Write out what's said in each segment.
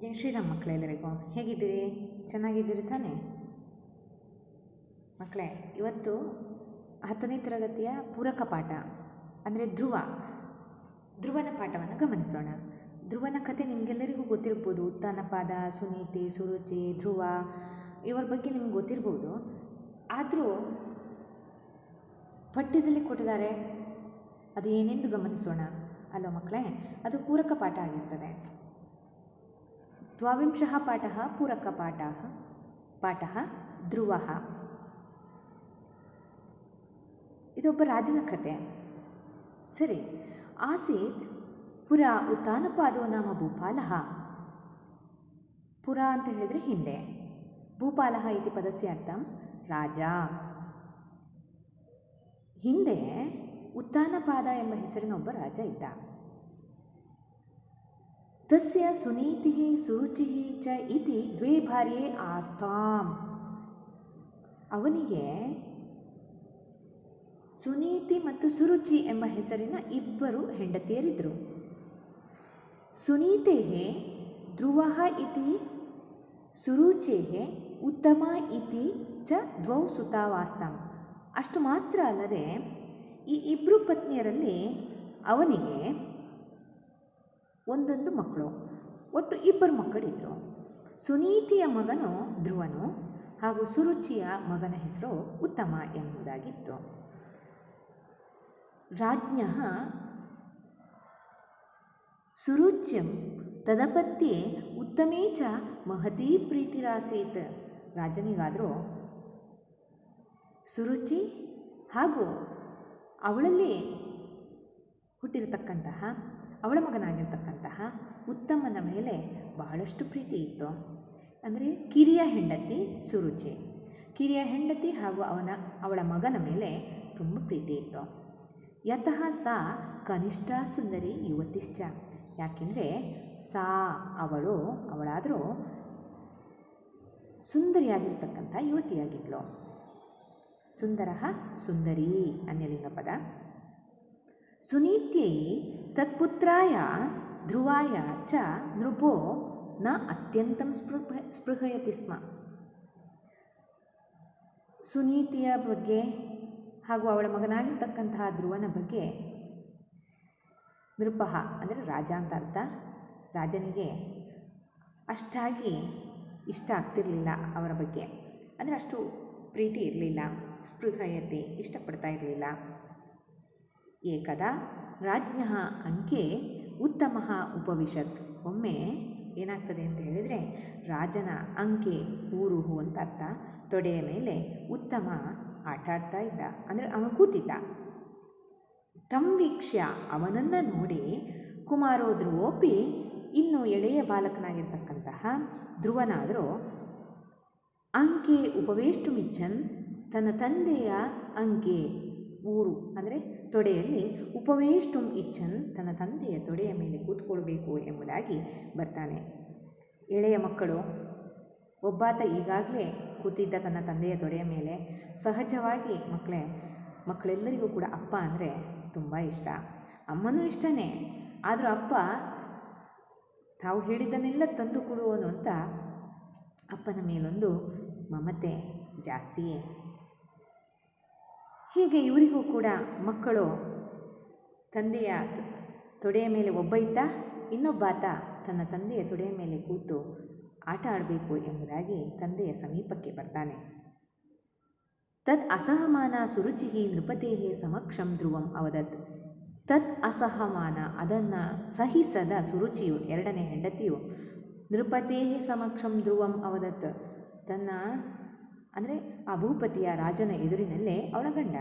ಜೈ ಶ್ರೀರಾಮ್ ಮಕ್ಕಳೆಲ್ಲರಿಗೂ ಹೇಗಿದ್ದೀರಿ? ಚೆನ್ನಾಗಿದ್ದೀರಿ ತಾನೇ? ಮಕ್ಕಳೇ, ಇವತ್ತು ಹತ್ತನೇ ತರಗತಿಯ ಪೂರಕ ಪಾಠ, ಅಂದರೆ ಧ್ರುವ. ಧ್ರುವನ ಪಾಠವನ್ನು ಗಮನಿಸೋಣ. ಧ್ರುವನ ಕಥೆ ನಿಮಗೆಲ್ಲರಿಗೂ ಗೊತ್ತಿರ್ಬೋದು. ಉತ್ತಾನಪಾದ ಸುನೀತಿ, ಸುರುಚಿ, ಧ್ರುವ, ಇವರ ಬಗ್ಗೆ ನಿಮ್ಗೆ ಗೊತ್ತಿರ್ಬೋದು. ಆದರೂ ಪಠ್ಯದಲ್ಲಿ ಕೊಟ್ಟಿದ್ದಾರೆ. ಅದು ಏನೆಂದು ಗಮನಿಸೋಣ. ಅಲ್ಲೋ ಮಕ್ಕಳೇ, ಅದು ಪೂರಕ ಪಾಠ ಆಗಿರ್ತದೆ. द्वाविंशः पाठः पूरकपाठः ಪಾಠः ಧ್ರುವಃ ಇದೊಬ್ಬ ರಾಜನ ಕತೆ ಸರಿ ಆಸೀತ್ ಪುರ ಉತ್ತಾನಪಾದೋ ನಾಮ ಭೂಪಾಲಃ ಪುರ ಅಂತ ಹೇಳಿದರೆ ಹಿಂದೆ ಭೂಪಾಲಃ ಇತಿ ಪದಸ್ಯ ಅರ್ಥಂ ರಾಜ ಹಿಂದೆ ಉತ್ತಾನಪಾದ ಎಂಬ ಹೆಸರಿನ ಒಬ್ಬ ರಾಜ ಇದ್ದ ತಸ್ಯ ಸುನೀತಿ ಸುರುಚಿ ಚ ಇತಿ ದ್ವೇ ಭಾರ್ಯೆ ಆಸ್ತಾಂ ಅವನಿಗೆ ಸುನೀತಿ ಮತ್ತು ಸುರುಚಿ ಎಂಬ ಹೆಸರಿನ ಇಬ್ಬರು ಹೆಂಡತಿಯರಿದ್ದರು. ಸುನೀತೆ ಧ್ರುವ ಇತಿ ಸುರುಚೇ ಉತ್ತಮ ಇತಿ ಚ ದ್ವೌ ಸುತಾವಾಸ್ತಾಂ। ಅಷ್ಟು ಮಾತ್ರ ಅಲ್ಲದೆ ಈ ಇಬ್ಬರು ಪತ್ನಿಯರಲ್ಲಿ ಅವನಿಗೆ ಒಂದೊಂದು ಮಕ್ಕಳು. ಒಟ್ಟು ಇಬ್ಬರು ಮಕ್ಕಳಿದ್ದರು ಸುನೀತಿಯ ಮಗನು ಧ್ರುವನು ಹಾಗೂ ಸುರುಚಿಯ ಮಗನ ಹೆಸರು ಉತ್ತಮ ಎಂಬುದಾಗಿತ್ತು. ರಾಜ್ಞ ಸುರುಚ್ಯಂ ತದಪತ್ಯೆ ಉತ್ತಮೇ ಚ ಮಹತೀ ಪ್ರೀತಿರಾಸೀತ್. ರಾಜನಿಗಾದರೂ ಸುರುಚಿ ಹಾಗೂ ಅವಳಲ್ಲಿ ಹುಟ್ಟಿರತಕ್ಕಂತಹ ಅವಳ ಮಗನಾಗಿರ್ತಕ್ಕಂತಹ ಉತ್ತಮನ ಮೇಲೆ ಬಹಳಷ್ಟು ಪ್ರೀತಿ ಇತ್ತು. ಅಂದರೆ ಕಿರಿಯ ಹೆಂಡತಿ ಸುರುಚಿ. ಕಿರಿಯ ಹೆಂಡತಿ ಹಾಗೂ ಅವನ, ಅವಳ ಮಗನ ಮೇಲೆ ತುಂಬ ಪ್ರೀತಿ ಇತ್ತು. ಯತಃ ಸಾ ಕನಿಷ್ಠ ಸುಂದರಿ ಯುವತಿಶ್ಚ. ಯಾಕೆಂದರೆ ಸಾ ಅವಳು ಅವಳಾದರೂ ಸುಂದರಿಯಾಗಿರ್ತಕ್ಕಂಥ ಯುವತಿಯಾಗಿದ್ಲು. ಸುಂದರ ಸುಂದರಿ ಅನ್ಯಲಿಂಗ ಪದ. ಸುನೀತ್ಯೈ ತತ್ಪುತ್ರಾಯ ಧ್ರುವಾಯ ಚ ನೃಪೋ ನ ಅತ್ಯಂತಂ ಸ್ಪೃಹ ಸ್ಪೃಹಯತಿ ಸ್ಮ ಸುನೀತಿಯ ಬಗ್ಗೆ ಹಾಗೂ ಅವಳ ಮಗನಾಗಿರ್ತಕ್ಕಂತಹ ಧ್ರುವನ ಬಗ್ಗೆ ನೃಪಃ ಅಂದರೆ ರಾಜ ಅಂತ ಅರ್ಥ. ರಾಜನಿಗೆ ಅಷ್ಟಾಗಿ ಇಷ್ಟ ಆಗ್ತಿರಲಿಲ್ಲ ಅವರ ಬಗ್ಗೆ. ಅಂದರೆ ಅಷ್ಟು ಪ್ರೀತಿ ಇರಲಿಲ್ಲ, ಸ್ಪೃಹಯತೆ ಇಷ್ಟಪಡ್ತಾ ಇರಲಿಲ್ಲ. ಏಕದಾ? ರಾಜ್ಞ ಅಂಕೆ ಉತ್ತಮ ಉಪವಿಶತ್. ಒಮ್ಮೆ ಏನಾಗ್ತದೆ ಅಂತ ಹೇಳಿದರೆ, ರಾಜನ ಅಂಕೆ ಊರುಹು ಅಂತ ಅರ್ಥ. ತೊಡೆಯ ಮೇಲೆ ಉತ್ತಮ ಆಟ ಆಡ್ತಾ ಇದ್ದ. ಅಂದರೆ ಅವನು ಕೂತಿದ್ದ. ತಂವೀಕ್ಷ್ಯ ಅವನನ್ನು ನೋಡಿ ಕುಮಾರೋ ಧ್ರುವೋಪಿ ಇನ್ನು ಎಳೆಯ ಬಾಲಕನಾಗಿರ್ತಕ್ಕಂತಹ ಧ್ರುವನಾದರೂ ಅಂಕೆ ಉಪವೇಷ್ಟು ಮಿಚ್ಚನ್ ತನ್ನ ತಂದೆಯ ಅಂಕೆ ಊರು, ಅಂದರೆ ತೊಡೆಯಲ್ಲಿ ಉಪವೇಷ್ಟುಂ ಇಚ್ಛನ್ ತನ್ನ ತಂದೆಯ ತೊಡೆಯ ಮೇಲೆ ಕೂತ್ಕೊಳ್ಬೇಕು ಎಂಬುದಾಗಿ ಬರ್ತಾನೆ. ಎಳೆಯ ಮಕ್ಕಳು, ಒಬ್ಬಾತ ಈಗಾಗಲೇ ಕೂತಿದ್ದ ತನ್ನ ತಂದೆಯ ತೊಡೆಯ ಮೇಲೆ ಸಹಜವಾಗಿ ಮಕ್ಕಳೇ, ಮಕ್ಕಳೆಲ್ಲರಿಗೂ ಕೂಡ ಅಪ್ಪ ಅಂದರೆ ತುಂಬ ಇಷ್ಟ. ಅಮ್ಮನೂ ಇಷ್ಟನೇ, ಆದರೂ ಅಪ್ಪ ತಾವು ಹೇಳಿದ್ದನ್ನೆಲ್ಲ ತಂದು ಕೊಡುವನು ಅಂತ ಅಪ್ಪನ ಮೇಲೊಂದು ಮಮತೆ ಜಾಸ್ತಿಯೇ. ಹೀಗೆ ಇವರಿಗೂ ಕೂಡ ಮಕ್ಕಳು, ತಂದೆಯ ತೊಡೆಯ ಮೇಲೆ ಒಬ್ಬ ಇದ್ದ, ಇನ್ನೊಬ್ಬಾತ ತನ್ನ ತಂದೆಯ ತೊಡೆಯ ಮೇಲೆ ಕೂತು ಆಟ ಆಡಬೇಕು ಎಂಬುದಾಗಿ ತಂದೆಯ ಸಮೀಪಕ್ಕೆ ಬರ್ತಾನೆ. ತತ್ ಅಸಹಮಾನ ಸುರುಚಿಹಿ ನೃಪತೇಹೇ ಸಮಕ್ಷಂ ಧ್ರುವಂ ಅವದತ್. ತತ್ ಅಸಹಮಾನ ಅದನ್ನು ಸಹಿಸದ ಸುರುಚಿಯು ಎರಡನೇ ಹೆಂಡತಿಯು ನೃಪತೇಹೇ ಸಮಕ್ಷಂ ಧ್ರುವಂ ಅವದತ್. ತನ್ನ, ಅಂದರೆ ಆ ಭೂಪತಿಯ ರಾಜನ ಎದುರಿನಲ್ಲೇ ಅವಳ ಗಂಡ.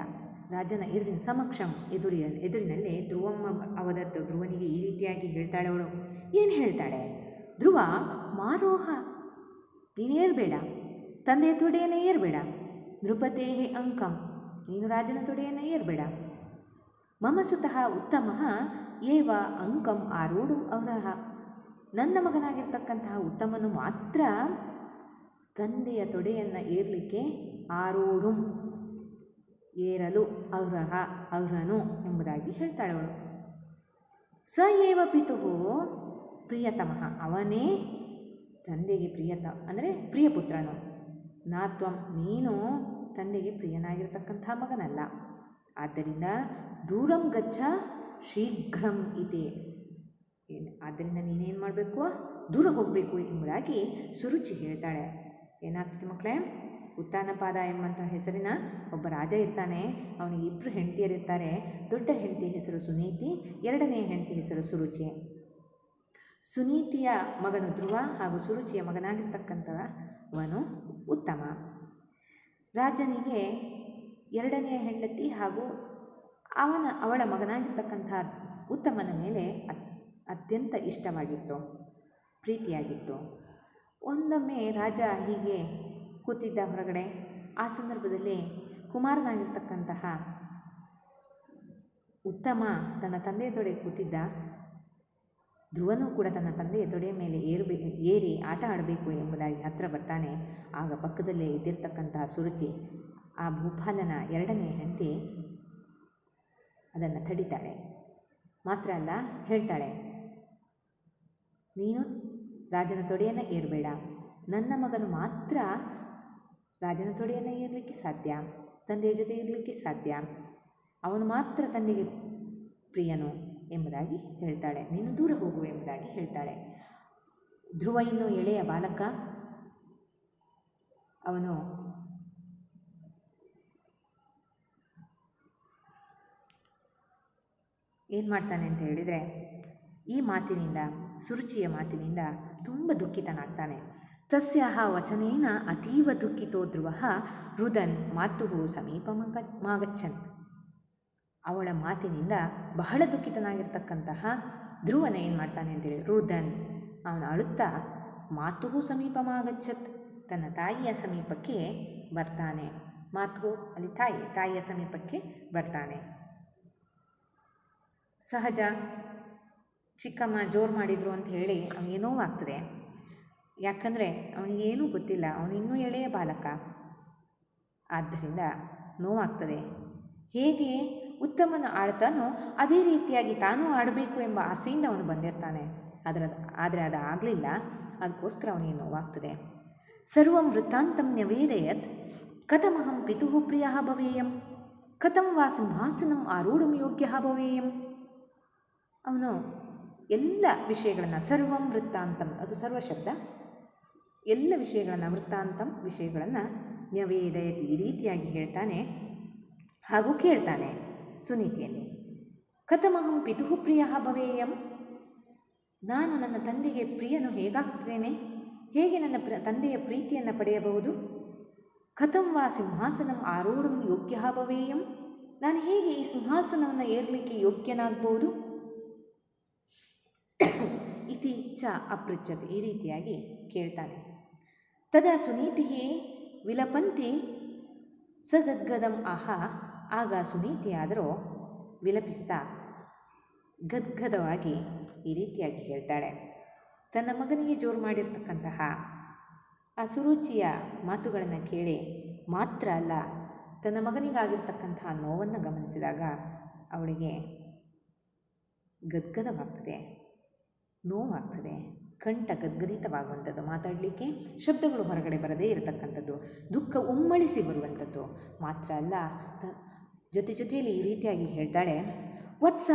ರಾಜನ ಎದುರಿನ ಸಮಕ್ಷಂ ಎದುರಿಯ, ಎದುರಿನಲ್ಲೇ ಧ್ರುವಮ್ಮ ಅವದತ್ತು ಧ್ರುವನಿಗೆ ಈ ರೀತಿಯಾಗಿ ಹೇಳ್ತಾಳೆ ಅವಳು. ಏನು ಹೇಳ್ತಾಳೆ? ಧ್ರುವ, ಮಾರೋಹ, ನೀನು ಏರ್ಬೇಡ. ತಂದೆಯ ತೊಡೆಯನ್ನು ಏರ್ಬೇಡ. ನೃಪತೇ ಅಂಕಂ, ನೀನು ರಾಜನ ತೊಡೆಯನ್ನು ಏರ್ಬೇಡ. ಮಮ ಸುತಃ ಉತ್ತಮ, ಏವ ಅಂಕಂ ಆರೋಡು ಅವರಹ. ನನ್ನ ಮಗನಾಗಿರ್ತಕ್ಕಂತಹ ಉತ್ತಮನು ಮಾತ್ರ ತಂದೆಯ ತೊಡೆಯನ್ನು ಏರಲಿಕ್ಕೆ ಆರೋಡುಂ, ಏರಲು ಅರ್ಹ, ಅರ್ಹನು ಎಂಬುದಾಗಿ ಹೇಳ್ತಾಳೆ ಅವಳು. ಸ ಏವ ಪಿತುವು ಪ್ರಿಯತಮಃ, ಅವನೇ ತಂದೆಗೆ ಪ್ರಿಯತ, ಅಂದರೆ ಪ್ರಿಯ ಪುತ್ರನು. ನಾ ತ್ವಂ, ನೀನು ತಂದೆಗೆ ಪ್ರಿಯನಾಗಿರ್ತಕ್ಕಂಥ ಮಗನಲ್ಲ. ಆದ್ದರಿಂದ ದೂರಂ ಗಚ್ಚ ಶೀಘ್ರಂ ಇದೆ ಆದ್ದರಿಂದ ನೀನೇನು ಮಾಡಬೇಕು? ದೂರ ಹೋಗಬೇಕು ಎಂಬುದಾಗಿ ಸುರುಚಿ ಹೇಳ್ತಾಳೆ. ಏನಾಗ್ತದೆ ಮಕ್ಕಳೇ? ಉತ್ತಾನಪಾದ ಎಂಬಂಥ ಹೆಸರಿನ ಒಬ್ಬ ರಾಜ ಇರ್ತಾನೆ. ಅವನಿಗೆ ಇಬ್ಬರು ಹೆಂಡತಿಯರಿರ್ತಾರೆ ದೊಡ್ಡ ಹೆಂಡತಿ ಹೆಸರು ಸುನೀತಿ, ಎರಡನೇ ಹೆಂಡತಿ ಹೆಸರು ಸುರುಚಿ. ಸುನೀತಿಯ ಮಗನು ಧ್ರುವ ಹಾಗೂ ಸುರುಚಿಯ ಮಗನಾಗಿರ್ತಕ್ಕಂಥವನು ಉತ್ತಮ. ರಾಜನಿಗೆ ಎರಡನೆಯ ಹೆಂಡತಿ ಹಾಗೂ ಅವನ, ಅವಳ ಮಗನಾಗಿರ್ತಕ್ಕಂಥ ಉತ್ತಮನ ಮೇಲೆ ಅತ್ ಅತ್ಯಂತ ಇಷ್ಟವಾಗಿತ್ತು, ಪ್ರೀತಿಯಾಗಿತ್ತು. ಒಂದೊಮ್ಮೆ ರಾಜ ಹೀಗೆ ಕೂತಿದ್ದ ಹೊರಗಡೆ, ಆ ಸಂದರ್ಭದಲ್ಲಿ ಕುಮಾರನಾಗಿರ್ತಕ್ಕಂತಹ ಉತ್ತಮ ತನ್ನ ತಂದೆಯ ತೊಡೆ ಕೂತಿದ್ದ, ಧ್ರುವನೂ ಕೂಡ ತನ್ನ ತಂದೆಯ ತೊಡೆಯ ಮೇಲೆ ಏರಬೇ, ಏರಿ ಆಟ ಆಡಬೇಕು ಎಂಬುದಾಗಿ ಹತ್ತಿರ ಬರ್ತಾನೆ. ಆಗ ಪಕ್ಕದಲ್ಲೇ ಇದ್ದಿರ್ತಕ್ಕಂತಹ ಸುರುಚಿ ಆ ಭೂಪಾಲನ ಎರಡನೇ ಹೆಂಡತಿ ಅದನ್ನು ತಡಿತಾಳೆ. ಮಾತ್ರ ಅಲ್ಲ, ಹೇಳ್ತಾಳೆ, ನೀನು ರಾಜನ ತೊಡೆಯನ್ನು ಏರಬೇಡ. ನನ್ನ ಮಗನು ಮಾತ್ರ ರಾಜನ ತೊಡೆಯನ್ನು ಏರಲಿಕ್ಕೆ ಸಾಧ್ಯ, ತಂದೆಯ ಜೊತೆ ಇರಲಿಕ್ಕೆ ಸಾಧ್ಯ. ಅವನು ಮಾತ್ರ ತಂದೆಗೆ ಪ್ರಿಯನು ಎಂಬುದಾಗಿ ಹೇಳ್ತಾಳೆ. ನೀನು ದೂರ ಹೋಗು ಎಂಬುದಾಗಿ ಹೇಳ್ತಾಳೆ. ಧ್ರುವ ಇನ್ನು ಎಳೆಯ ಬಾಲಕ. ಅವನು ಏನು ಮಾಡ್ತಾನೆ ಅಂತ ಹೇಳಿದರೆ, ಈ ಮಾತಿನಿಂದ ಸುರುಚಿಯ ಮಾತಿನಿಂದ ತುಂಬ ದುಃಖಿತನಾಗ್ತಾನೆ. ತಸ್ಯ ವಚನೇನ ಅತೀವ ದುಃಖಿತೋ ಧ್ರುವ ರುದನ್ ಮಾತುಹು ಸಮೀಪ ಮಾಗಚ್ಚನ್ ಅವಳ ಮಾತಿನಿಂದ ಬಹಳ ದುಃಖಿತನಾಗಿರ್ತಕ್ಕಂತಹ ಧ್ರುವನ ಏನು ಮಾಡ್ತಾನೆ ಅಂತೇಳಿ, ರುದನ್. ಅವನು ಅಳುತ್ತಾ ಮಾತುಹು ಸಮೀಪಮಾಗಚ್ಚತ್ ತನ್ನ ತಾಯಿಯ ಸಮೀಪಕ್ಕೆ ಬರ್ತಾನೆ. ಮಾತು ಅಲ್ಲಿ ತಾಯಿ, ತಾಯಿಯ ಸಮೀಪಕ್ಕೆ ಬರ್ತಾನೆ. ಸಹಜ. ಚಿಕ್ಕಮ್ಮ ಜೋರು ಮಾಡಿದರು ಅಂತ ಹೇಳಿ ಅವನಿಗೆ ನೋವಾಗ್ತದೆ ಯಾಕಂದರೆ ಅವನಿಗೇನೂ ಗೊತ್ತಿಲ್ಲ. ಅವನಿನ್ನೂ ಎಳೆಯ ಬಾಲಕ. ಆದ್ದರಿಂದ ನೋವಾಗ್ತದೆ. ಹೇಗೆ? ಉತ್ತಮನ ಆಡ್ತಾನೋ ಅದೇ ರೀತಿಯಾಗಿ ತಾನೂ ಆಡಬೇಕು ಎಂಬ ಆಸೆಯಿಂದ ಅವನು ಬಂದಿರ್ತಾನೆ. ಅದರ ಆದರೆ ಅದು ಆಗಲಿಲ್ಲ. ಅದಕ್ಕೋಸ್ಕರ ಅವನಿಗೆ ನೋವಾಗ್ತದೆ. ಸರ್ವಂ ವೃತ್ತಾಂತಂ ನ್ಯವೇದಯತ್ ಕಥಮಹಂ ಪಿತು ಪ್ರಿಯ ಭವೇಯಂ. ಕಥಂ ವಾ ಸಿಂಹಾಸನಂ ಆರೂಢಂ ಯೋಗ್ಯ ಭವೇಯಂ. ಅವನು ಎಲ್ಲ ವಿಷಯಗಳನ್ನು ಸರ್ವಂ ವೃತ್ತಾಂತಂ, ಅದು ಸರ್ವ ಶಬ್ದ ಎಲ್ಲ ವಿಷಯಗಳನ್ನು ವೃತ್ತಾಂತಂ ವಿಷಯಗಳನ್ನು ನ್ಯವೇದಯತಿ ಈ ರೀತಿಯಾಗಿ ಹೇಳ್ತಾನೆ ಹಾಗೂ ಕೇಳ್ತಾನೆ ಸುನೀತಿಯಲ್ಲಿ. ಕಥಮಹಂ ಪಿತುಃ ಪ್ರಿಯ ಭವೇಯಂ. ನಾನು ನನ್ನ ತಂದೆಗೆ ಪ್ರಿಯನು ಹೇಗಾಗ್ತೇನೆ? ಹೇಗೆ ನನ್ನ ಪ್ರ, ತಂದೆಯ ಪ್ರೀತಿಯನ್ನು ಪಡೆಯಬಹುದು? ಕಥಂ ವಾ ಸಿಂಹಾಸನಂ ಆರೂಢ ಯೋಗ್ಯ ಭವೇಯಂ. ನಾನು ಹೇಗೆ ಈ ಸಿಂಹಾಸನವನ್ನು ಏರಲಿಕ್ಕೆ ಯೋಗ್ಯನಾಗ್ಬೋದು ಇತಿ ಚ ಅಪೃಚ್ಛತೆ ಈ ರೀತಿಯಾಗಿ ಕೇಳ್ತಾನೆ ತದಾ ಸುನೀತಿ ವಿಲಪಂತಿ ಸಗದ್ಗದಂ ಆಹ, ಆಗ ಸುನೀತಿಯಾದರೂ ವಿಲಪಿಸ್ತಾ ಗದ್ಗದವಾಗಿ ಈ ರೀತಿಯಾಗಿ ಹೇಳ್ತಾಳೆ. ತನ್ನ ಮಗನಿಗೆ ಜೋರು ಮಾಡಿರ್ತಕ್ಕಂತಹ ಆ ಸುರುಚಿಯ ಮಾತುಗಳನ್ನು ಕೇಳಿ ಮಾತ್ರ ಅಲ್ಲ, ತನ್ನ ಮಗನಿಗಾಗಿರ್ತಕ್ಕಂತಹ ನೋವನ್ನು ಗಮನಿಸಿದಾಗ ಅವಳಿಗೆ ಗದ್ಗದವಾಗ್ತದೆ. ನೋವಾಗ್ತದೆ. ಕಂಠ ಗದ್ಗದಿತವಾಗುವಂಥದ್ದು ಮಾತಾಡಲಿಕ್ಕೆ ಶಬ್ದಗಳು ಹೊರಗಡೆ ಬರದೇ ಇರತಕ್ಕಂಥದ್ದು, ದುಃಖ ಉಮ್ಮಳಿಸಿ ಬರುವಂಥದ್ದು. ಮಾತ್ರ ಅಲ್ಲ, ತ ಜೊತೆ ಜೊತೆಯಲ್ಲಿ ಈ ರೀತಿಯಾಗಿ ಹೇಳ್ತಾಳೆ, ವತ್ಸ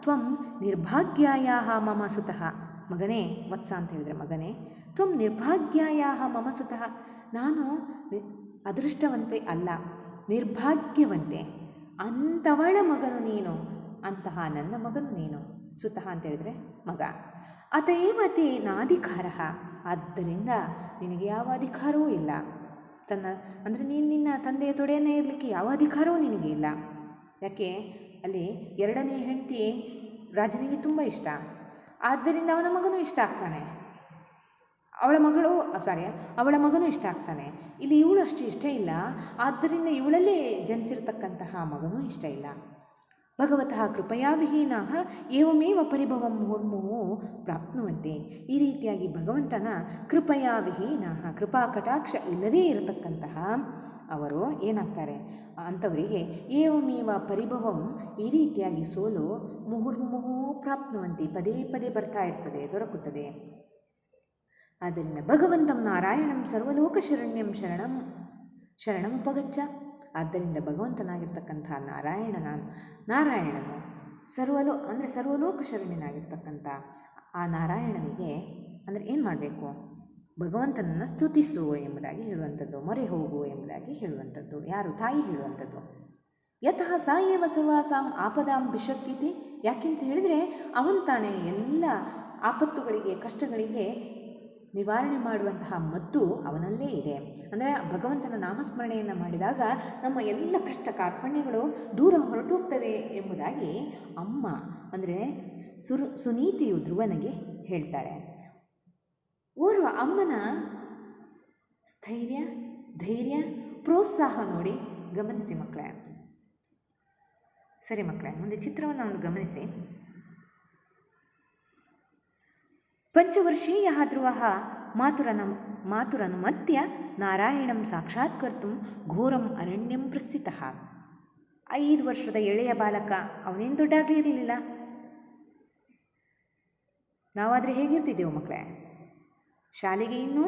ತ್ವಂ ನಿರ್ಭಾಗ್ಯಾಯ ಮಮ ಸುತಃ. ಮಗನೇ, ವತ್ಸ ಅಂತ ಹೇಳಿದ್ರೆ ಮಗನೇ, ತ್ವಂ ನಿರ್ಭಾಗ್ಯಾಯ ಮಮ ಸುತಃ. ನಾನು ಅದೃಷ್ಟವಂತೆ ಅಲ್ಲ, ನಿರ್ಭಾಗ್ಯವಂತೆ. ಅಂಥವಳ ಮಗನು ನೀನು, ಅಂತಹ ನನ್ನ ಮಗನು ನೀನು, ಸುತಃ ಅಂತ ಹೇಳಿದ್ರೆ ಮಗ. ಅತಏವ ತೇ ನಾಧಿಕಾರ. ಆದ್ದರಿಂದ ನಿನಗೆ ಯಾವ ಅಧಿಕಾರವೂ ಇಲ್ಲ. ತನ್ನ, ಅಂದರೆ ನೀನು ನಿನ್ನ ತಂದೆಯ ತೊಡೆಯನ್ನೇ ಇರಲಿಕ್ಕೆ ಯಾವ ಅಧಿಕಾರವೂ ನಿನಗೆ ಇಲ್ಲ. ಯಾಕೆ? ಅಲ್ಲಿ ಎರಡನೇ ಹೆಂಡತಿ ರಾಜನಿಗೆ ತುಂಬ ಇಷ್ಟ. ಆದ್ದರಿಂದ ಅವನ ಮಗನೂ ಇಷ್ಟ ಆಗ್ತಾನೆ. ಅವಳ ಮಗಳು ಸಾರಿ ಅವಳ ಮಗನೂ ಇಷ್ಟ ಆಗ್ತಾನೆ. ಇಲ್ಲಿ ಇವಳು ಅಷ್ಟು ಇಷ್ಟ ಇಲ್ಲ. ಆದ್ದರಿಂದ ಇವಳಲ್ಲೇ ಜನಿಸಿರ್ತಕ್ಕಂತಹ ಮಗನೂ ಇಷ್ಟ ಇಲ್ಲ. ಭಗವತಃ ಕೃಪಯಾ ವಿಹೀನಾ ಏವಮೇವ ಪರಿಭವಂ ಮುರ್ಮುವು ಪ್ರಾಪ್ನುವಂತೆ. ಈ ರೀತಿಯಾಗಿ ಭಗವಂತನ ಕೃಪಯಾ ವಿಹೀನಾ ಕೃಪಾ ಕಟಾಕ್ಷ ಇಲ್ಲದೇ ಇರತಕ್ಕಂತಹ ಅವರು ಏನಾಗ್ತಾರೆ? ಅಂಥವರಿಗೆ ಏವಮೇವ ಪರಿಭವಂ ಈ ರೀತಿಯಾಗಿ ಸೋಲು ಮುಹುರ್ಮುಹು ಪ್ರಾಪ್ನುವಂತೆ ಪದೇ ಪದೇ ಬರ್ತಾ ಇರ್ತದೆ, ದೊರಕುತ್ತದೆ. ಆದ್ದರಿಂದ ಭಗವಂತಂ ನಾರಾಯಣಂ ಸರ್ವಲೋಕ ಶರಣ್ಯಂ ಶರಣಂ, ಶರಣಮುಪಗಚ್ಚ. ಆದ್ದರಿಂದ ಭಗವಂತನಾಗಿರ್ತಕ್ಕಂಥ ನಾರಾಯಣನ ನಾರಾಯಣನು ಸರ್ವಲೋ, ಅಂದರೆ ಸರ್ವಲೋಕ ಶರಣ್ಯನಾಗಿರ್ತಕ್ಕಂಥ ಆ ನಾರಾಯಣನಿಗೆ ಅಂದರೆ ಏನು ಮಾಡಬೇಕು? ಭಗವಂತನನ್ನು ಸ್ತುತಿಸು ಎಂಬುದಾಗಿ ಹೇಳುವಂಥದ್ದು, ಮೊರೆ ಹೋಗು ಎಂಬುದಾಗಿ ಹೇಳುವಂಥದ್ದು, ಯಾರು ತಾಯಿ ಹೇಳುವಂಥದ್ದು. ಯತಃ ಸಾಯೇ ಏವ ಸರ್ವಾಸಾಂ ಆಪದಾಂ ಬಿಷಕ್ಕಿತಿ ಯಾಕೆಂತ ಹೇಳಿದರೆ ಅವನು ತಾನೇ ಎಲ್ಲ ಆಪತ್ತುಗಳಿಗೆ, ಕಷ್ಟಗಳಿಗೆ ನಿವಾರಣೆ ಮಾಡುವಂತಹ ಮದ್ದು ಅವನಲ್ಲೇ ಇದೆ. ಅಂದರೆ ಭಗವಂತನ ನಾಮಸ್ಮರಣೆಯನ್ನು ಮಾಡಿದಾಗ ನಮ್ಮ ಎಲ್ಲ ಕಷ್ಟ ಕಾರ್ಪಣ್ಯಗಳು ದೂರ ಹೊರಟೋಗ್ತವೆ ಎಂಬುದಾಗಿ ಅಮ್ಮ, ಅಂದರೆ ಸುರು, ಸುನೀತಿಯು ಧ್ರುವನಿಗೆ ಹೇಳ್ತಾಳೆ. ಓರ್ವ ಅಮ್ಮನ ಸ್ಥೈರ್ಯ, ಧೈರ್ಯ, ಪ್ರೋತ್ಸಾಹ ನೋಡಿ ಗಮನಿಸಿ ಮಕ್ಕಳೇ. ಸರಿ ಮಕ್ಕಳೇ, ಮುಂದೆ ಚಿತ್ರವನ್ನು ಒಂದು ಗಮನಿಸಿ. ಪಂಚವರ್ಷೀಯ ಧ್ರುವ ಮಾತುರನ ಮಾತುರನುಮತ್ಯ ನಾರಾಯಣಂ ಸಾಕ್ಷಾತ್ಕರ್ತು ಘೋರಂ ಅರಣ್ಯಂ ಪ್ರಸ್ಥಿತ. ಐದು ವರ್ಷದ ಎಳೆಯ ಬಾಲಕ ಅವನೇನು ದೊಡ್ಡಾಗಲಿರಲಿಲ್ಲ. ನಾವಾದರೆ ಹೇಗಿರ್ತಿದ್ದೆವು ಮಕ್ಕಳೇ ಶಾಲೆಗೆ ಇನ್ನೂ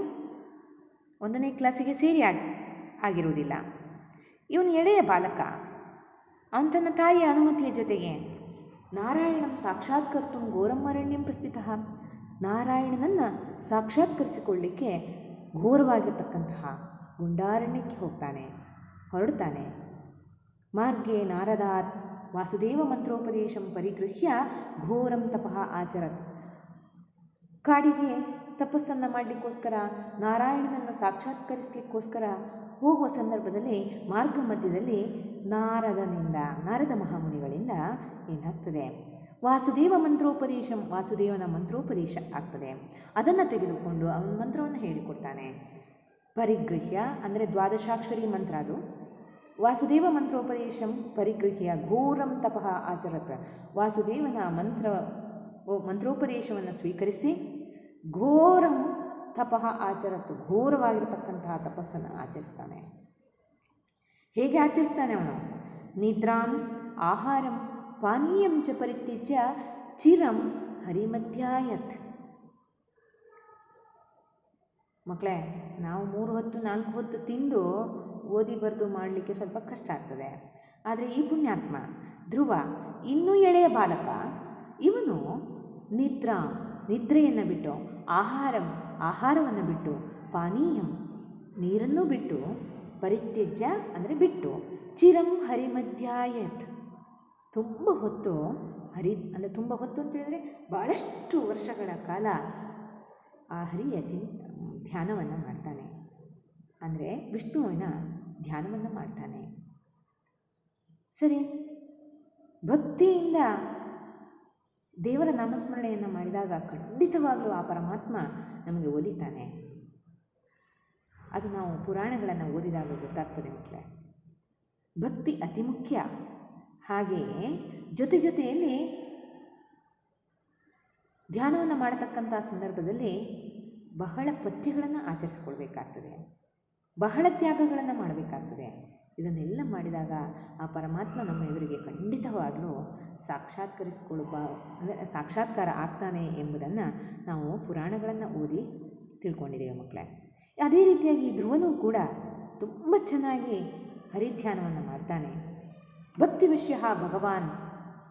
ಒಂದನೇ ಕ್ಲಾಸಿಗೆ ಸೇರಿ ಆಗಿ, ಆಗಿರುವುದಿಲ್ಲ. ಇವನು ಎಳೆಯ ಬಾಲಕ. ಅವನು ತನ್ನ ತಾಯಿಯ ಅನುಮತಿಯ ಜೊತೆಗೆ ನಾರಾಯಣಂ ಸಾಕ್ಷಾತ್ಕರ್ತು ಘೋರಂ ಅರಣ್ಯಂ ಪ್ರಸ್ಥಿತ. ನಾರಾಯಣನನ್ನು ಸಾಕ್ಷಾತ್ಕರಿಸಿಕೊಳ್ಳಿಕ್ಕೆ ಘೋರವಾಗಿರ್ತಕ್ಕಂತಹ ಗುಂಡಾರಣ್ಯಕ್ಕೆ ಹೋಗ್ತಾನೆ, ಹೊರಡ್ತಾನೆ. ಮಾರ್ಗೇ ನಾರದಾತ್ ವಾಸುದೇವ ಮಂತ್ರೋಪದೇಶಂ ಪರಿಗೃಹ್ಯ ಘೋರಂ ತಪಃ ಆಚರತ್. ಕಾಡಿಗೆ ತಪಸ್ಸನ್ನು ಮಾಡಲಿಕ್ಕೋಸ್ಕರ, ನಾರಾಯಣನನ್ನು ಸಾಕ್ಷಾತ್ಕರಿಸಲಿಕ್ಕೋಸ್ಕರ ಹೋಗುವ ಸಂದರ್ಭದಲ್ಲಿ ಮಾರ್ಗ ಮಧ್ಯದಲ್ಲಿ ನಾರದನಿಂದ, ನಾರದ ಮಹಾಮುನಿಗಳಿಂದ ಏನಾಗ್ತದೆ? ವಾಸುದೇವ ಮಂತ್ರೋಪದೇಶಂ, ವಾಸುದೇವನ ಮಂತ್ರೋಪದೇಶ ಆಗ್ತದೆ. ಅದನ್ನು ತೆಗೆದುಕೊಂಡು ಅವನ ಮಂತ್ರವನ್ನು ಹೇಳಿಕೊಡ್ತಾನೆ. ಪರಿಗೃಹ್ಯ ಅಂದರೆ ದ್ವಾದಶಾಕ್ಷರಿ ಮಂತ್ರ ಅದು. ವಾಸುದೇವ ಮಂತ್ರೋಪದೇಶಂ ಪರಿಗೃಹ್ಯ ಘೋರಂ ತಪಃ ಆಚರತ. ವಾಸುದೇವನ ಮಂತ್ರ ಮಂತ್ರೋಪದೇಶವನ್ನು ಸ್ವೀಕರಿಸಿ ಘೋರಂ ತಪಃ ಆಚರತ್ತು ಘೋರವಾಗಿರತಕ್ಕಂತಹ ತಪಸ್ಸನ್ನು ಆಚರಿಸ್ತಾನೆ. ಹೇಗೆ ಆಚರಿಸ್ತಾನೆ ಅವನು? ನಿದ್ರಾಂ, ಆಹಾರಂ ಪಾನೀಯಂ ಚ ಪರಿತ್ಯಜ್ಯ ಚಿರಂ ಹರಿಮಧ್ಯಾಯತ್. ಮಕ್ಕಳೇ ನಾವು ಮೂರು ಹೊತ್ತು, ನಾಲ್ಕು ಹೊತ್ತು ತಿಂದು ಓದಿ ಬರೆದು ಮಾಡಲಿಕ್ಕೆ ಸ್ವಲ್ಪ ಕಷ್ಟ ಆಗ್ತದೆ. ಆದರೆ ಈ ಪುಣ್ಯಾತ್ಮ, ಧ್ರುವ, ಇನ್ನೂ ಎಳೆಯ ಬಾಲಕ. ಇವನು ನಿದ್ರಾ, ನಿದ್ರೆಯನ್ನು ಬಿಟ್ಟು, ಆಹಾರಂ, ಆಹಾರವನ್ನು ಬಿಟ್ಟು, ಪಾನೀಯಂ, ನೀರನ್ನು ಬಿಟ್ಟು, ಪರಿತ್ಯಜ್ಯ ಅಂದರೆ ಬಿಟ್ಟು, ಚಿರಂ ಹರಿಮಧ್ಯಾಯತ್. ತುಂಬ ಹೊತ್ತು, ಹರಿ, ಅಂದರೆ ತುಂಬ ಹೊತ್ತು ಅಂತ ಹೇಳಿದರೆ ಭಾಳಷ್ಟು ವರ್ಷಗಳ ಕಾಲ ಆ ಹರಿಯ ಚಿನ್, ಧ್ಯಾನವನ್ನು ಮಾಡ್ತಾನೆ. ಅಂದರೆ ವಿಷ್ಣುವಿನ ಧ್ಯಾನವನ್ನು ಮಾಡ್ತಾನೆ. ಸರಿ, ಭಕ್ತಿಯಿಂದ ದೇವರ ನಾಮಸ್ಮರಣೆಯನ್ನು ಮಾಡಿದಾಗ ಖಂಡಿತವಾಗಲೂ ಆ ಪರಮಾತ್ಮ ನಮಗೆ ಒಲಿತಾನೆ. ಅದು ನಾವು ಪುರಾಣಗಳನ್ನು ಓದಿದಾಗ ಗೊತ್ತಾಗ್ತದೆ ಮಕ್ಕಳೇ ಭಕ್ತಿ ಅತಿ ಮುಖ್ಯ. ಹಾಗೆಯೇ ಜೊತೆ ಜೊತೆಯಲ್ಲಿ ಧ್ಯಾನವನ್ನು ಮಾಡತಕ್ಕಂಥ ಸಂದರ್ಭದಲ್ಲಿ ಬಹಳ ಪಥ್ಯಗಳನ್ನು ಆಚರಿಸ್ಕೊಳ್ಬೇಕಾಗ್ತದೆ. ಬಹಳ ತ್ಯಾಗಗಳನ್ನು ಮಾಡಬೇಕಾಗ್ತದೆ. ಇದನ್ನೆಲ್ಲ ಮಾಡಿದಾಗ ಆ ಪರಮಾತ್ಮ ನಮ್ಮ ಎದುರಿಗೆ ಖಂಡಿತವಾಗಲೂ ಸಾಕ್ಷಾತ್ಕರಿಸಿಕೊಳ್ಳುವ, ಅಂದರೆ ಸಾಕ್ಷಾತ್ಕಾರ ಆಗ್ತಾನೆ ಎಂಬುದನ್ನು ನಾವು ಪುರಾಣಗಳನ್ನು ಓದಿ ತಿಳ್ಕೊಂಡಿದ್ದೇವೆ ಮಕ್ಕಳೇ. ಅದೇ ರೀತಿಯಾಗಿ ಧ್ರುವನೂ ಕೂಡ ತುಂಬ ಚೆನ್ನಾಗಿ ಹರಿಧ್ಯಾನವನ್ನು ಮಾಡ್ತಾನೆ. ಭಕ್ತಿವಿಷ್ಯ ಭಗವಾನ್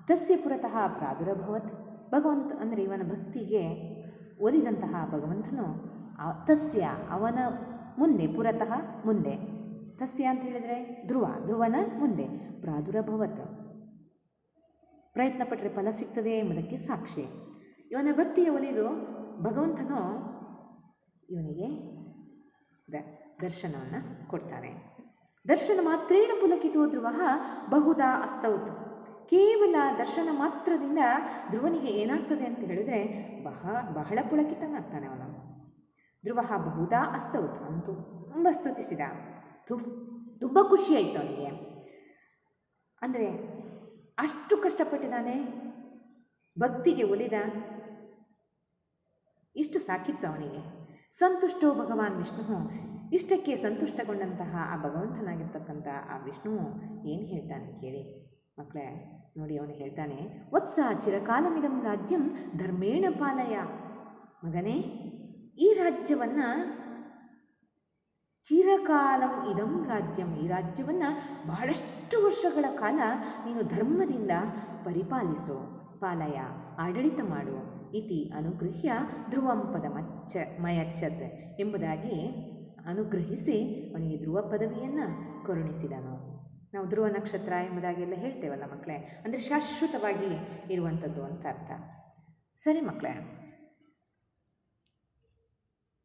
ತಸ್ಯ ಪುರತಃ ಪ್ರಾದುರಭವತ್. ಭಗವಂತ ಅಂದರೆ ಇವನ ಭಕ್ತಿಗೆ ಒಲಿದಂತಹ ಭಗವಂತನು ತಸ್ಯ ಅವನ ಮುಂದೆ, ಪುರತಃ ಮುಂದೆ. ತಸ್ಯ ಅಂತ ಹೇಳಿದರೆ ಧ್ರುವ, ಧ್ರುವನ ಮುಂದೆ, ಪ್ರಾದುರಭವತ್. ಪ್ರಯತ್ನ ಪಟ್ಟರೆ ಫಲ ಸಿಗ್ತದೆ ಎಂಬುದಕ್ಕೆ ಸಾಕ್ಷಿ. ಇವನ ಭಕ್ತಿಯ ಒಲಿದು ಭಗವಂತನು ಇವನಿಗೆ ದರ್ಶನವನ್ನು ಕೊಡ್ತಾನೆ ದರ್ಶನ ಮಾತ್ರೇಣ ಪುಲಕಿತೋ ಧ್ರುವ ಬಹುದಾ ಅಸ್ತೌತ್. ಕೇವಲ ದರ್ಶನ ಮಾತ್ರದಿಂದ ಧ್ರುವನಿಗೆ ಏನಾಗ್ತದೆ ಅಂತ ಹೇಳಿದ್ರೆ ಬಹ, ಬಹಳ ಪುಳಕಿತನಾಗ್ತಾನೆ ಅವನು ಧ್ರುವ ಬಹುದಾ ಅಸ್ತೌತ್ ಅವನು ತುಂಬ ಸ್ತುತಿಸಿದ. ತು, ತುಂಬ ಖುಷಿಯಾಯಿತು ಅವನಿಗೆ. ಅಂದರೆ ಅಷ್ಟು ಕಷ್ಟಪಟ್ಟಿದ್ದಾನೆ ಭಕ್ತಿಗೆ ಒಲಿದ ಇಷ್ಟು ಸಾಕಿತ್ತು ಅವನಿಗೆ. ಸಂತುಷ್ಟೋ ಭಗವಾನ್ ವಿಷ್ಣು ಇಷ್ಟಕ್ಕೆ ಸಂತುಷ್ಟಗೊಂಡಂತಹ ಆ ಭಗವಂತನಾಗಿರ್ತಕ್ಕಂಥ ಆ ವಿಷ್ಣು ಏನು ಹೇಳ್ತಾನೆ ಕೇಳಿ. ಮಕ್ಕಳೇ ನೋಡಿ ಅವನು ಹೇಳ್ತಾನೆ, ವತ್ಸ ಚಿರಕಾಲಮಿದಂ ರಾಜ್ಯಂ ಧರ್ಮೇಣ ಪಾಲಯ. ಮಗನೇ, ಈ ರಾಜ್ಯವನ್ನು ಚಿರಕಾಲಂ ಇದಂ ರಾಜ್ಯಂ, ಈ ರಾಜ್ಯವನ್ನು ಬಹಳಷ್ಟು ವರ್ಷಗಳ ಕಾಲ ನೀನು ಧರ್ಮದಿಂದ ಪರಿಪಾಲಿಸು, ಪಾಲಯ, ಆಡಳಿತ ಮಾಡು, ಇತಿ ಅನುಗೃಹ್ಯ ಧ್ರುವಂ ಪದ ಮಚ್ಚ ಮಯಚ್ಚತ್ ಎಂಬುದಾಗಿ ಅನುಗ್ರಹಿಸಿ ಅವನಿಗೆ ಧ್ರುವ ಪದವಿಯನ್ನು ಕರುಣಿಸಿದನು. ನಾವು ಧ್ರುವ ನಕ್ಷತ್ರ ಎಂಬುದಾಗೆಲ್ಲ ಹೇಳ್ತೇವಲ್ಲ ಮಕ್ಕಳೇ? ಅಂದರೆ ಶಾಶ್ವತವಾಗಿ ಇರುವಂಥದ್ದು ಅಂತ ಅರ್ಥ. ಸರಿ ಮಕ್ಕಳೇ.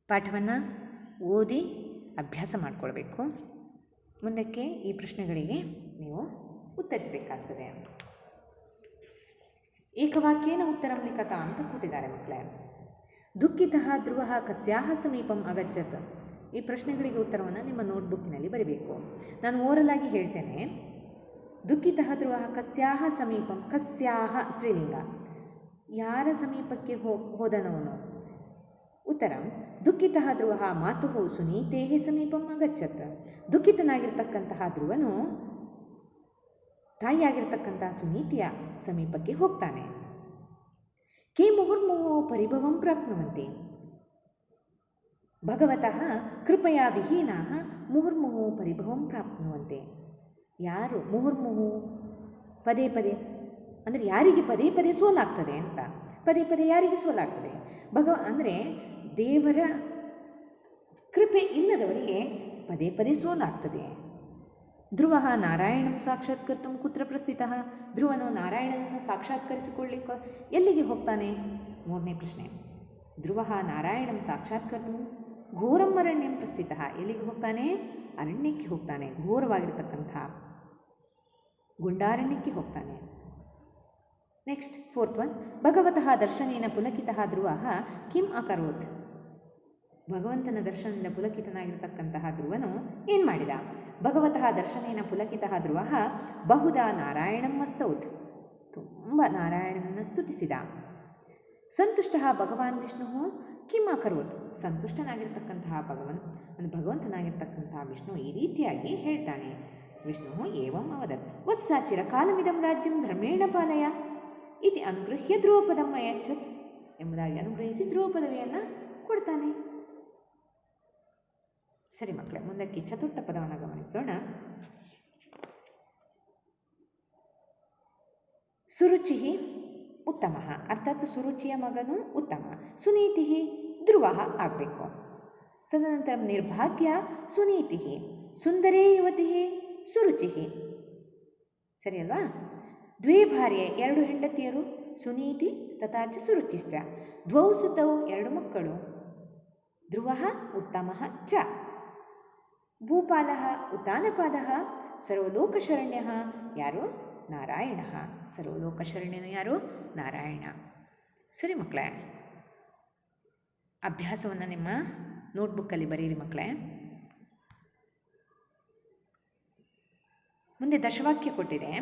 ಪಾಠವನ್ನು ಓದಿ ಅಭ್ಯಾಸ ಮಾಡಿಕೊಳ್ಬೇಕು. ಮುಂದಕ್ಕೆ ಈ ಪ್ರಶ್ನೆಗಳಿಗೆ ನೀವು ಉತ್ತರಿಸಬೇಕಾಗ್ತದೆ. ಏಕವಾಕ್ಯೇನ ಉತ್ತರಂ ಲಿಖತ ಅಂತ ಕೊಟ್ಟಿದ್ದಾರೆ ಮಕ್ಕಳೇ. ದುಃಖಿತ ಧ್ರುವ ಕಸ್ಯಾಹ ಸಮೀಪಂ ಅಗಚ್ಚತ್ ಈ ಪ್ರಶ್ನೆಗಳಿಗೆ ಉತ್ತರವನ್ನು ನಿಮ್ಮ ನೋಟ್ಬುಕ್ಕಿನಲ್ಲಿ ಬರೀಬೇಕು. ನಾನು ಓರಲ್ ಆಗಿ ಹೇಳ್ತೇನೆ, ದುಃಖಿತಃ ಧ್ರುವ ಕಸ್ಯಾಹ ಸಮೀಪಂ, ಕಸ್ಯಾಹ ಸ್ತ್ರೀಲಿಂಗ. ಯಾರ ಸಮೀಪಕ್ಕೆ ಹೋ, ಹೋದನವನು? ಉತ್ತರಂ, ದುಃಖಿತಃ ಧ್ರುವ ಮಾತುಹು ಸುನೀತೇ ಸಮೀಪಂ ಅಗಚ್ಚತ್. ದುಃಖಿತನಾಗಿರ್ತಕ್ಕಂತಹ ಧ್ರುವನು ತಾಯಿಯಾಗಿರ್ತಕ್ಕಂತಹ ಸುನೀತಿಯ ಸಮೀಪಕ್ಕೆ ಹೋಗ್ತಾನೆ. ಕೆ ಮುಹುರ್ಮುಹು ಪರಿಭವಂ ಪ್ರಾಪ್ನುವಂತೆ. ಭಗವತಃ ಕೃಪಯಾ ವಿಹೀನಾ ಮುಹುರ್ಮುಹು ಪರಿಭವಂ ಪ್ರಾಪ್ನುವಂತೆ. ಯಾರು ಮುಹುರ್ಮುಹು? ಪದೇ ಪದೇ. ಅಂದರೆ ಯಾರಿಗೆ ಪದೇ ಪದೇ ಸೋಲಾಗ್ತದೆ ಅಂತ. ಪದೇ ಪದೇ ಯಾರಿಗೆ ಸೋಲಾಗ್ತದೆ? ಭಗವ, ಅಂದರೆ ದೇವರ ಕೃಪೆ ಇಲ್ಲದವರಿಗೆ ಪದೇ ಪದೇ ಸೋಲಾಗ್ತದೆ. ಧ್ರುವ ನಾರಾಯಣಂ ಸಾಕ್ಷಾತ್ಕರ್ತು ಕುತ್ರ ಪ್ರಸ್ಥಿತ. ಧ್ರುವನು ನಾರಾಯಣನನ್ನು ಸಾಕ್ಷಾತ್ಕರಿಸಿಕೊಳ್ಳಿಕ್ಕೆ ಎಲ್ಲಿಗೆ ಹೋಗ್ತಾನೆ? ಮೂರನೇ ಪ್ರಶ್ನೆ. ಧ್ರುವ ನಾರಾಯಣಂ ಸಾಕ್ಷಾತ್ಕರ್ತು ಘೋರಂ ಅರಣ್ಯಂ ಪ್ರಸ್ಥಿತ. ಎಲ್ಲಿಗೆ ಹೋಗ್ತಾನೆ? ಅರಣ್ಯಕ್ಕೆ ಹೋಗ್ತಾನೆ. ಘೋರವಾಗಿರ್ತಕ್ಕಂಥ ಗುಂಡಾರಣ್ಯಕ್ಕೆ ಹೋಗ್ತಾನೆ. ನೆಕ್ಸ್ಟ್ ಫೋರ್ತ್ ಒನ್ ಭಗವತಃ ದರ್ಶನೇನ ಪುಲಕಿತ ಧ್ರುವ ಕಿಂ ಅಕರೋತ್. ಭಗವಂತನ ದರ್ಶನದಿಂದ ಪುಲಕಿತನಾಗಿರ್ತಕ್ಕಂತಹ ಧ್ರುವನು ಏನು ಮಾಡಿದ? ಭಗವತಃ ದರ್ಶನೇನ ಪುಲಕಿತ ಧ್ರುವ ಬಹುದಾ ನಾರಾಯಣಂ ಮಸ್ತೌತ್ ತುಂಬ ನಾರಾಯಣನನ್ನು ಸ್ತುತಿಸಿದ. ಸಂತುಷ್ಟ ಭಗವಾನ್ ವಿಷ್ಣು ಕಿಂ ಅಕರೋತ್ ಸಂತುಷ್ಟನಾಗಿರ್ತಕ್ಕಂತಹ ಭಗವನ್ ಭಗವಂತನಾಗಿರ್ತಕ್ಕಂತಹ ವಿಷ್ಣು ಈ ರೀತಿಯಾಗಿ ಹೇಳ್ತಾನೆ. ವಿಷ್ಣು ಏವಂ ಅವದತ್ ವತ್ಸ ಚಿರಕಾಲಮಿದಂ ರಾಜ್ಯಂ ಧರ್ಮೇಣ ಪಾಲಯ. ಇತಿ ಅನುಗೃಹ್ಯ ಧ್ರುವಪದಂ ಅಯಚ್ಚತ್ ಎಂಬುದಾಗಿ ಅನುಗ್ರಹಿಸಿ ಧ್ರುವ ಪದವಿಯನ್ನು ಕೊಡ್ತಾನೆ. ಸರಿ ಮಕ್ಕಳೇ, ಮುಂದಕ್ಕೆ ಚತುರ್ಥ ಪದವನ್ನು ಗಮನಿಸೋಣ. ಸುರುಚಿ ಉತ್ತಮ. ಅರ್ಥಾತ್ ಸುರುಚಿಯ ಮಗನು ಉತ್ತಮ. ಸುನೀತಿ ಧ್ರುವ ಆಗಬೇಕು. ತದನಂತರ ನಿರ್ಭಾಗ್ಯ ಸುನೀತಿ. ಸುಂದರೇ ಯುವತಿ ಸುರುಚಿ. ಸರಿ ಅಲ್ವಾ? ದ್ವೇ ಭಾರ್ಯೆ ಎರಡು ಹೆಂಡತಿಯರು, ಸುನೀತಿ ತಥಾಚ ಸುರುಚಿಶ್ಚ ದ್ವೌ ಸುತೌ ಎರಡು ಮಕ್ಕಳು. ಧ್ರುವ ಉತ್ತಮ ಚ. ಭೂಪಾಲ ಉತ್ತಾನಪಾದ, ಸರ್ವಲೋಕಶರಣ್ಯ ಯಾರು? ನಾರಾಯಣ. ಸರ್ವಲೋಕಶರಣ್ಯನು ಯಾರು? ನಾರಾಯಣ. ಸರಿ ಮಕ್ಕಳೇ, ಅಭ್ಯಾಸವನ್ನು ನಿಮ್ಮ ನೋಟ್ಬುಕ್ಕಲ್ಲಿ ಬರೀರಿ ಮಕ್ಕಳೇ. ಮುಂದೆ ದಶವಾಕ್ಯ ಕೊಟ್ಟಿದೆ.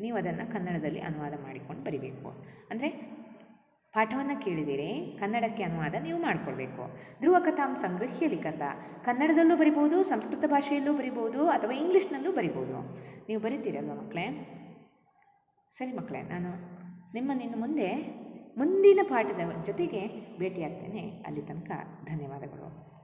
ನೀವು ಅದನ್ನು ಕನ್ನಡದಲ್ಲಿ ಅನುವಾದ ಮಾಡಿಕೊಂಡು ಬರಿಬೇಕು. ಅಂದರೆ ಪಾಠವನ್ನು ಕೇಳಿದಿರಿ, ಕನ್ನಡಕ್ಕೆ ಅನುವಾದ ನೀವು ಮಾಡಿಕೊಳ್ಬೇಕು. ಧ್ರುವ ಕಥಾಂ. ಸಂಗೃಹ್ಯ ಲಿಖತ ಕನ್ನಡದಲ್ಲೂ ಬರಿಬೋದು, ಸಂಸ್ಕೃತ ಭಾಷೆಯಲ್ಲೂ ಬರಿಬೋದು, ಅಥವಾ ಇಂಗ್ಲೀಷ್ನಲ್ಲೂ ಬರಿಬೋದು. ನೀವು ಬರಿತೀರಲ್ವ ಮಕ್ಕಳೇ? ಸರಿ ಮಕ್ಕಳೇ ನಾನು ನಿಮ್ಮನ್ನು ಇನ್ನು ಮುಂದೆ ಮುಂದಿನ ಪಾಠದ ಜೊತೆಗೆ ಭೇಟಿಯಾಗ್ತೇನೆ. ಅಲ್ಲಿ ತನಕ ಧನ್ಯವಾದಗಳು.